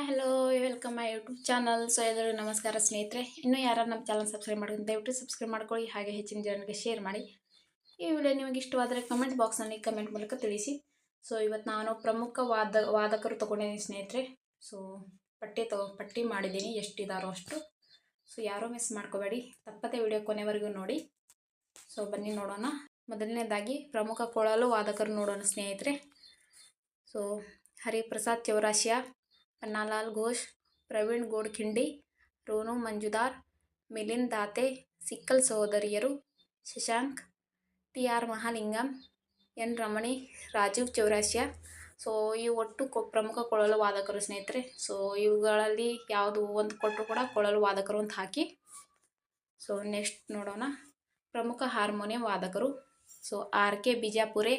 Hi hello welcome my YouTube channel so ಎಲ್ಲರೂ ನಮಸ್ಕಾರ ಸ್ನೇಹಿತರೆ. ಇನ್ನೂ ಯಾರು ನಮ್ಮ ಚಾನಲ್ ಸಬ್ಸ್ಕ್ರೈಬ್ ಮಾಡ್ಕೊಂಡು ದಯವಿಟ್ಟು ಸಬ್ಸ್ಕ್ರೈಬ್ ಮಾಡ್ಕೊಳ್ಳಿ, ಹಾಗೆ ಹೆಚ್ಚಿನ ಜನರಿಗೆ ಶೇರ್ ಮಾಡಿ. ಈ ವಿಡಿಯೋ ನಿಮಗೆ ಇಷ್ಟವಾದರೆ ಕಮೆಂಟ್ ಬಾಕ್ಸ್ನಲ್ಲಿ ಕಮೆಂಟ್ ಮೂಲಕ ತಿಳಿಸಿ. ಸೊ ಇವತ್ತು ನಾನು ಪ್ರಮುಖ ವಾದ, ವಾದಕರು ತೊಗೊಂಡಿದ್ದೀನಿ ಸ್ನೇಹಿತರೆ. ಸೊ ಪಟ್ಟಿ ತಗೋ, ಪಟ್ಟಿ ಮಾಡಿದ್ದೀನಿ, ಎಷ್ಟಿದಾರೋ ಅಷ್ಟು. ಸೊ ಯಾರೂ ಮಿಸ್ ಮಾಡ್ಕೋಬೇಡಿ. ತಪ್ಪದೆ ವಿಡಿಯೋ ಕೊನೆವರೆಗೂ ನೋಡಿ. ಸೊ ಬನ್ನಿ ನೋಡೋಣ. ಮೊದಲನೇದಾಗಿ, ಪ್ರಮುಖ ಕೊಳಲು ವಾದಕರು ನೋಡೋಣ ಸ್ನೇಹಿತರೆ. ಸೊ ಹರಿಪ್ರಸಾದ್ ಚೌರಾಶಿಯಾ पन्नालाल घोष ಪ್ರವೀಣ್ ಗೋಡ್ಖಿಂಡಿ ರೋನು ಮಂಜುದಾರ್ ಮಿಲಿಂದ್ ದಾತೆ ಸಿಕ್ಕಲ್ ಸಹೋದರಿಯರು Shashank T R Mahalingam N Ramani Rajeev Chaurasia so ಈ ಒಟ್ಟು ಕೊ ಪ್ರಮುಖ ಕೊಳಲು ವಾದಕರು ಸ್ನೇಹಿತರೆ ಸೊ ಇವುಗಳಲ್ಲಿ ಯಾವುದು ಒಂದು ಕೊಟ್ಟರು ಕೂಡ ಕೊಳಲು ವಾದಕರು ಅಂತ ಹಾಕಿ ಸೊ ನೆಕ್ಸ್ಟ್ ನೋಡೋಣ ಪ್ರಮುಖ harmonium ವಾದಕರು so R K Bijapure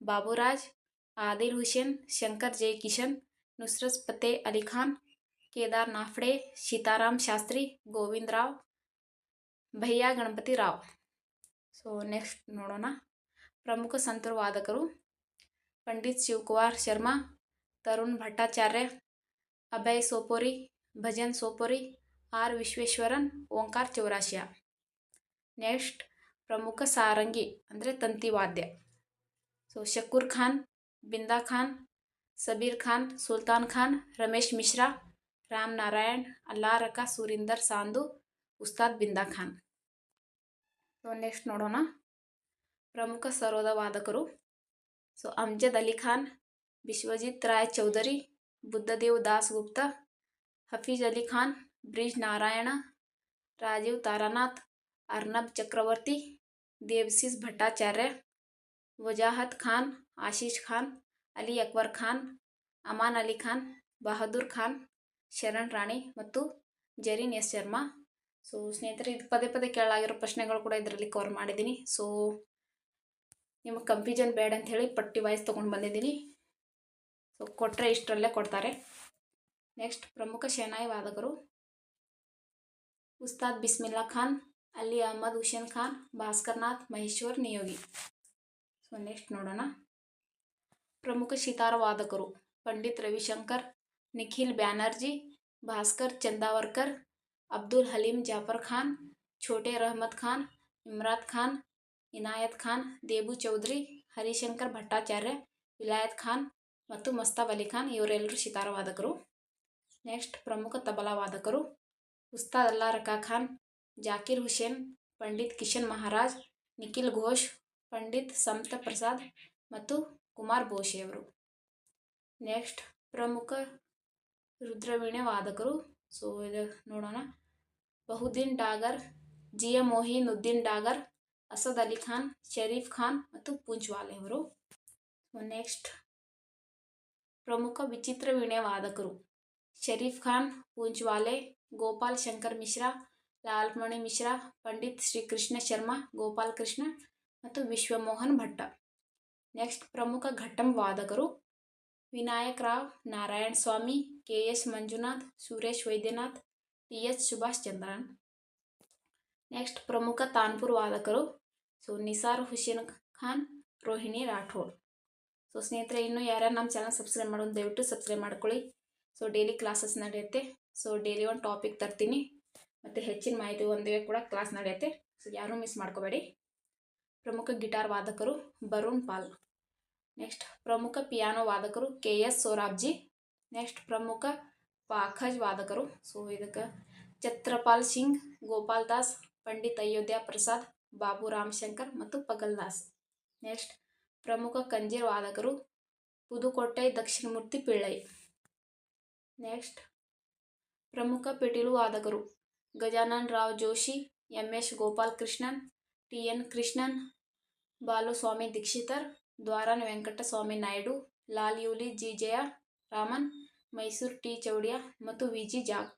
Baburaj Adil Hussain Shankar Jai Kishan Nusrat Fateh Ali Khan Kedar Naphade Sitaram Shastri Govind Rao Bhaiya Ganapati Rao so next ನೋಡೋಣ. ಪ್ರಮುಖ ಸಂತರು ವಾದಕರು, ಪಂಡಿತ್ ಶಿವಕುಮಾರ್ ಶರ್ಮಾ, ತರುಣ್ ಭಟ್ಟಾಚಾರ್ಯ, ಅಭಯ್ ಸೋಪೋರಿ, ಭಜನ್ ಸೋಪೋರಿ, ಆರ್ ವಿಶ್ವೇಶ್ವರನ್, ಓಂಕಾರ್ ಚೌರಾಶಿಯಾ. ನೆಕ್ಸ್ಟ್ ಪ್ರಮುಖ ಸಾರಂಗಿ, ಅಂದರೆ ತಂತಿ ವಾದ್ಯ. So Shakoor Khan, Binda Khan Sabir Khan Sultan Khan Ramesh Mishra Ram Narayan Allah Rakha Surinder Sandhu Ustad ಬಿಂದಾ Khan so next ನೋಡೋಣ ಪ್ರಮುಖ ಸರೋದ ವಾದಕರು ಸೊ ಅಮ್ಜದ್ ಅಲಿ ಖಾನ್ ವಿಶ್ವಜಿತ್ ರಾಯ್ ಚೌಧರಿ ಬುದ್ಧದೇವ್ ದಾಸ್ ಗುಪ್ತಾ ಹಫೀಜ್ ಅಲಿ ಖಾನ್ ಬ್ರಿಜ್ ನಾರಾಯಣ ರಾಜೀವ್ ತಾರಾನಾಥ್ ಅರ್ನಬ್ ಚಕ್ರವರ್ತಿ ದೇವಸಿಸ್ ಭಟ್ಟಾಚಾರ್ಯ ವಜಾಹತ್ ಖಾನ್ ಆಶೀಶ್ ಖಾನ್ ಅಲಿ ಅಕ್ಬರ್ ಖಾನ್, ಅಮಾನ್ ಅಲಿ ಖಾನ್, ಬಹದ್ದೂರ್ ಖಾನ್, ಶರಣ್ ರಾಣಿ ಮತ್ತು ಜರೀನ್ ಎಸ್ ಶರ್ಮಾ. ಸೊ ಸ್ನೇಹಿತರೆ, ಇದು ಪದೇ ಪದೇ ಕೇಳಾಗಿರೋ ಪ್ರಶ್ನೆಗಳು ಕೂಡ ಇದರಲ್ಲಿ ಕವರ್ ಮಾಡಿದ್ದೀನಿ. ಸೊ ನಿಮಗೆ ಕನ್ಫ್ಯೂಷನ್ ಬೇಡ ಅಂತ ಹೇಳಿ ಪಟ್ಟಿ ವಾಯ್ಸ್ ತೊಗೊಂಡು ಬಂದಿದ್ದೀನಿ. ಸೊ ಕೊಟ್ಟರೆ ಇಷ್ಟರಲ್ಲೇ ಕೊಡ್ತಾರೆ. ನೆಕ್ಸ್ಟ್ ಪ್ರಮುಖ ಶೆನಾಯಿ ವಾದಕರು. ಉಸ್ತಾದ್ ಬಿಸ್ಮಿಲ್ಲಾ ಖಾನ್, ಅಲಿ ಅಹಮದ್ ಹುಸೇನ್ ಖಾನ್ ಭಾಸ್ಕರ್ನಾಥ್ ಮಹೇಶ್ವರ್ ನಿಯೋಗಿ. ಸೊ ನೆಕ್ಸ್ಟ್ ನೋಡೋಣ. ಪ್ರಮುಖ ಸಿತಾರ ವಾದಕರು ಪಂಡಿತ್ ರವಿಶಂಕರ್, ನಿಖಿಲ್ ಬ್ಯಾನರ್ಜಿ, ಭಾಸ್ಕರ್ ಚಂದಾವರ್ಕರ್, ಅಬ್ದುಲ್ ಹಲೀಂ ಜಾಫರ್ ಖಾನ್, ಛೋಟೆ ರಹಮತ್ ಖಾನ್, ಇಮ್ರಾತ್ ಖಾನ್, ಇನಾಯತ್ ಖಾನ್, ದೇಬು ಚೌಧರಿ, ಹರಿಶಂಕರ್ ಭಟ್ಟಾಚಾರ್ಯ, ವಿಲಾಯತ್ ಖಾನ್ ಮತ್ತು ಮಸ್ತಾಬ್ ಅಲಿ ಖಾನ್ ಇವರೆಲ್ಲರೂ ಸಿತಾರ ವಾದಕರು. ನೆಕ್ಸ್ಟ್ ಪ್ರಮುಖ ತಬಲಾ ವಾದಕರು ಉಸ್ತಾದ್ ಅಲ್ಲಾ ರಕಾ ಖಾನ್, ಜಾಕೀರ್ ಹುಸೇನ್, ಪಂಡಿತ್ ಕಿಶನ್ ಮಹಾರಾಜ್, ನಿಖಿಲ್ ಘೋಷ್, ಪಂಡಿತ್ ಸಮತ ಪ್ರಸಾದ್ ಮತ್ತು ಕುಮಾರ್ ಬೋಶಿಯವರು ನೆಕ್ಸ್ಟ್ ಪ್ರಮುಖ ರುದ್ರವೀಣೆ ವಾದಕರು ಸೊ ಇದು ನೋಡೋಣ. ಬಹುದ್ದೀನ್ ಡಾಗರ್ ಜಿ ಎ ಉದ್ದೀನ್ ಡಾಗರ್, ಅಸದ್ ಅಲಿ ಖಾನ್, ಶರೀಫ್ ಖಾನ್ ಮತ್ತು ಪೂಂಚ್ವಾಲೆ ಅವರು. ನೆಕ್ಸ್ಟ್ ಪ್ರಮುಖ ವಿಚಿತ್ರ ವೀಣೆ ವಾದಕರು ಶರೀಫ್ ಖಾನ್, ಪೂಂಜ್ವಾಲೆ, ಗೋಪಾಲ್ ಶಂಕರ್ ಮಿಶ್ರಾ, ಲಾಲ್ಮಣಿ ಮಿಶ್ರಾ, ಪಂಡಿತ್ ಶ್ರೀಕೃಷ್ಣ ಶರ್ಮಾ, ಗೋಪಾಲ್ ಕೃಷ್ಣ ಮತ್ತು ವಿಶ್ವಮೋಹನ್ ಭಟ್ಟ. ನೆಕ್ಸ್ಟ್ ಪ್ರಮುಖ ghatam ವಾದಕರು, Vinayak Rao, Narayan Swamy, K S Manjunath, Suresh Vaidyanath, T H Subhash Chandran. Next ಪ್ರಮುಖ ತಾನ್ಪುರ್ ವಾದಕರು ಸೊ ನಿಸಾರ್ ಹುಸೇನ್ ಖಾನ್, ರೋಹಿಣಿ ರಾಠೋಡ್. ಸೊ ಸ್ನೇಹಿತರೆ, ಇನ್ನೂ ಯಾರ್ಯಾರು ನಮ್ಮ ಚಾನಲ್ ಸಬ್ಸ್ಕ್ರೈಬ್ ಮಾಡೋದು ದಯವಿಟ್ಟು ಸಬ್ಸ್ಕ್ರೈಬ್ ಮಾಡ್ಕೊಳ್ಳಿ. ಸೊ ಡೈಲಿ ಕ್ಲಾಸಸ್ ನಡೆಯುತ್ತೆ. ಸೊ ಡೈಲಿ ಒಂದು ಟಾಪಿಕ್ ತರ್ತೀನಿ. ಮತ್ತು ಹೆಚ್ಚಿನ ಮಾಹಿತಿ ಒಂದೇ ಕೂಡ ಕ್ಲಾಸ್ ನಡೆಯುತ್ತೆ. ಸೊ ಯಾರೂ ಮಿಸ್ ಮಾಡ್ಕೋಬೇಡಿ. ಪ್ರಮುಖ ಗಿಟಾರ್ ವಾದಕರು ಬರುಣ್ ಪಾಲ್. ನೆಕ್ಸ್ಟ್, ಪ್ರಮುಖ ಪಿಯಾನೋ ವಾದಕರು ಕೆ ಎಸ್ ಸೋರಾಬ್ಜಿ. ನೆಕ್ಸ್ಟ್, ಪ್ರಮುಖ ಪಾಖಜ್ ವಾದಕರು, ಸೊ ಇದಕ್ಕೆ ಛತ್ರಪಾಲ್ ಸಿಂಗ್, ಗೋಪಾಲ್ ದಾಸ್, ಪಂಡಿತ್ ಅಯೋಧ್ಯ ಪ್ರಸಾದ್, ಬಾಬು ರಾಮಶಂಕರ್ ಮತ್ತು ಪಗಲ್ ದಾಸ್. ನೆಕ್ಸ್ಟ್, ಪ್ರಮುಖ ಕಂಜೀರ್ ವಾದಕರು ಪುದುಕೋಟೆ ದಕ್ಷಿಣಮೂರ್ತಿ ಪಿಳ್ಳೈ. ನೆಕ್ಸ್ಟ್, ಪ್ರಮುಖ ಪಿಟೀಲು ವಾದಕರು Gajanan Rao Joshi, M S Gopal Krishnan T N Krishnan, Baluswamy Dikshitar, Dwaram Venkataswamy Naidu, Lal ಯೂಲಿ G Jayaraman, Mysore T Chowdiah ಮತ್ತು ವಿ ಜಿ ಜಾಗ್.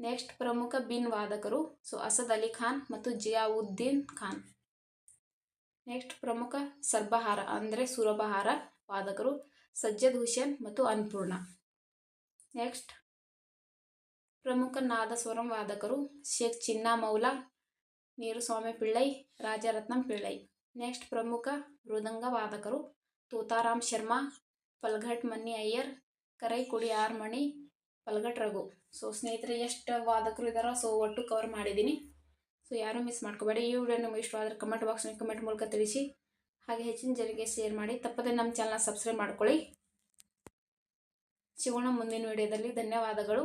ನೆಕ್ಸ್ಟ್ ಪ್ರಮುಖ ಬಿನ್ ವಾದಕರು ಸೊ ಅಸದ್ ಅಲಿ ಖಾನ್ ಮತ್ತು ಜಿಯಾವುದ್ದೀನ್ ಖಾನ್. ನೆಕ್ಸ್ಟ್ ಪ್ರಮುಖ ಸರ್ಬಹಾರ ಅಂದರೆ ಸುರಬಹಾರ ವಾದಕರು ಸಜ್ಜದ್ ಹುಸೇನ್ ಮತ್ತು ಅನ್ನಪೂರ್ಣ. ನೆಕ್ಸ್ಟ್ ಪ್ರಮುಖ ನಾದಸ್ವರಂ ವಾದಕರು ಶೇಖ್ ಚಿನ್ನಾ ಮೌಲಾ ನೀರುಸ್ವಾಮಿ ಪಿಳ್ಳೈ, ರಾಜರತ್ನಂ ಪಿಳ್ಳೈ. ನೆಕ್ಸ್ಟ್ ಪ್ರಮುಖ ಮೃದಂಗ ವಾದಕರು ತೋತಾರಾಮ್ ಶರ್ಮಾ, ಪಲ್ಘಟ್ ಮನ್ನಿ ಅಯ್ಯರ್, ಕರೈಕುಡಿ ಆರ್ಮಣಿ, ಪಲ್ಘಟ್ ರಘು. ಸೊ ಸ್ನೇಹಿತರೆ, ಎಷ್ಟು ವಾದಕರು ಇದ್ದಾರೋ ಸೊ ಒಟ್ಟು ಕವರ್ ಮಾಡಿದ್ದೀನಿ. ಸೊ ಯಾರೂ ಮಿಸ್ ಮಾಡ್ಕೋಬೇಡಿ. ಈ ವಿಡಿಯೋ ನಿಮಗೆ ಇಷ್ಟವಾದರೆ ಕಮೆಂಟ್ ಬಾಕ್ಸ್ನಲ್ಲಿ ಕಮೆಂಟ್ ಮೂಲಕ ತಿಳಿಸಿ. ಹಾಗೆ ಹೆಚ್ಚಿನ ಜನರಿಗೆ ಶೇರ್ ಮಾಡಿ. ತಪ್ಪದೆ ನಮ್ಮ ಚಾನಲ್ನ ಸಬ್ಸ್ಕ್ರೈಬ್ ಮಾಡ್ಕೊಳ್ಳಿ. ಸಿಗೋಣ ಮುಂದಿನ ವಿಡಿಯೋದಲ್ಲಿ ಧನ್ಯವಾದಗಳು.